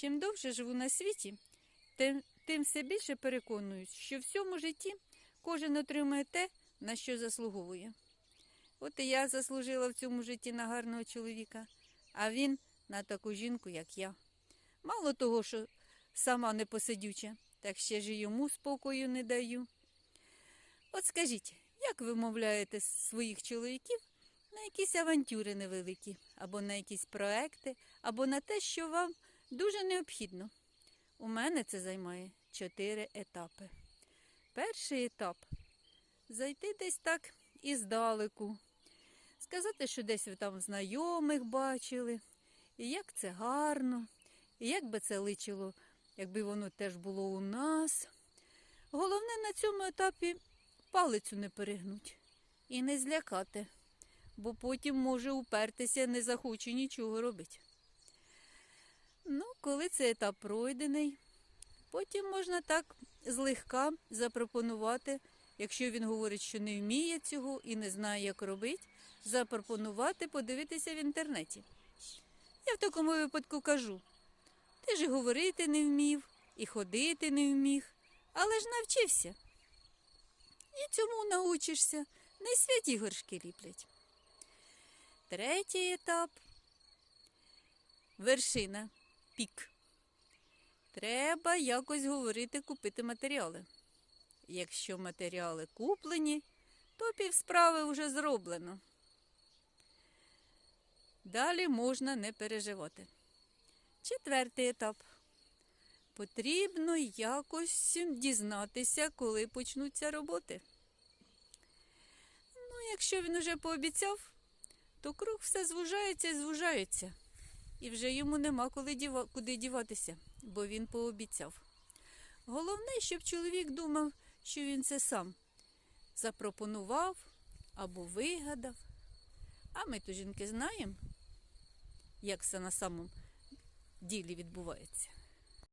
Чим довше живу на світі, тим, тим все більше переконуюсь, що в цьому житті кожен отримує те, на що заслуговує. От і я заслужила в цьому житті на гарного чоловіка, а він на таку жінку, як я. Мало того, що сама не посидюча, так ще ж йому спокою не даю. От скажіть, як ви мовляєте своїх чоловіків на якісь авантюри невеликі, або на якісь проекти, або на те, що вам дуже необхідно? У мене це займає чотири етапи. Перший етап зайти десь так іздалеку, сказати, що десь ви там знайомих бачили, і як це гарно, і як би це личило, якби воно теж було у нас. Головне на цьому етапі палицю не перегнуть і не злякати, бо потім може упертися, не захоче нічого робити. Коли цей етап пройдений, потім можна так злегка запропонувати, якщо він говорить, що не вміє цього і не знає, як робити, запропонувати подивитися в інтернеті. Я в такому випадку кажу: ти ж і говорити не вмів, і ходити не вміг, але ж навчився. І цьому научишся. Не святі горшки ліплять. Третій етап вершина, пік. Треба якось говорити, купити матеріали. Якщо матеріали куплені, то півсправи вже зроблено. Далі можна не переживати. Четвертий етап. Потрібно якось дізнатися, коли почнуться роботи. Ну, якщо він уже пообіцяв, то круг все звужається і звужається. І вже йому нема коли діва... куди діватися, бо він пообіцяв. Головне, щоб чоловік думав, що він це сам запропонував або вигадав. А ми то жінки знаємо, як це на самому ділі відбувається.